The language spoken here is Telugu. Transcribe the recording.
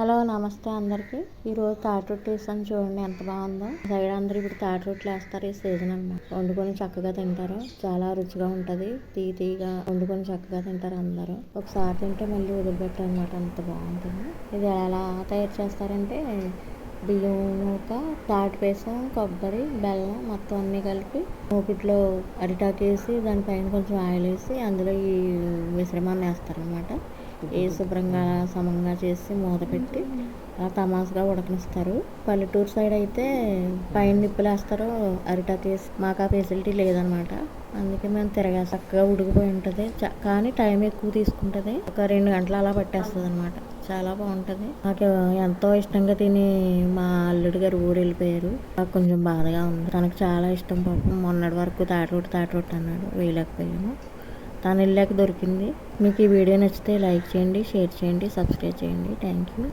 హలో నమస్తే అందరికి. ఈరోజు తాటి రొట్టె వేసాను చూడండి ఎంత బాగుందో. సైడ్ అందరూ ఇప్పుడు తాటి రొట్టెలు వేస్తారు ఈ సీజన్ అన్నమాట. వండుకొని చక్కగా తింటారు. చాలా రుచిగా ఉంటుంది. తీ తీగా వండుకొని చక్కగా తింటారు అందరూ. ఒకసారి తింటే మళ్ళీ వదిలిపెట్టారు అనమాట అంత బాగుంటుంది. ఇది ఎలా తయారు చేస్తారంటే బియ్యం నూక తాటిపేసం కొబ్బరి బెల్లం మొత్తం అన్నీ కలిపి మూకిట్లో అరిటాకు వేసి దానిపైన కొంచెం ఆయిల్ వేసి అందులో ఈ మిశ్రమాన్ని వేస్తారనమాట ఏ శుభ్రంగా సమంగా చేసి మూత పెట్టి తమాసుగా ఉడకనిస్తారు. పల్లెటూరు సైడ్ అయితే పైన నిప్పులు వేస్తారు అరిటాకు వేసి మాకు ఆ ఫెసిలిటీ లేదనమాట అందుకే మేము తిరగా చక్కగా ఉడికిపోయి ఉంటుంది. కానీ టైం ఎక్కువ తీసుకుంటుంది. ఒక రెండు గంటలు అలా పట్టేస్తుంది అనమాట చాలా బాగుంటుంది. నాకు ఎంతో ఇష్టంగా తిని మా అల్లుడు గారు ఊరు వెళ్ళిపోయారు నాకు కొంచెం బాధగా ఉంది. తనకు చాలా ఇష్టం పాపం. మొన్నటి వరకు తాటి రొట్టె అన్నాడు వేయలేకపోయాము తను వెళ్ళాక దొరికింది. మీకు ఈ వీడియో నచ్చితే లైక్ చేయండి షేర్ చేయండి సబ్స్క్రైబ్ చేయండి. Thank you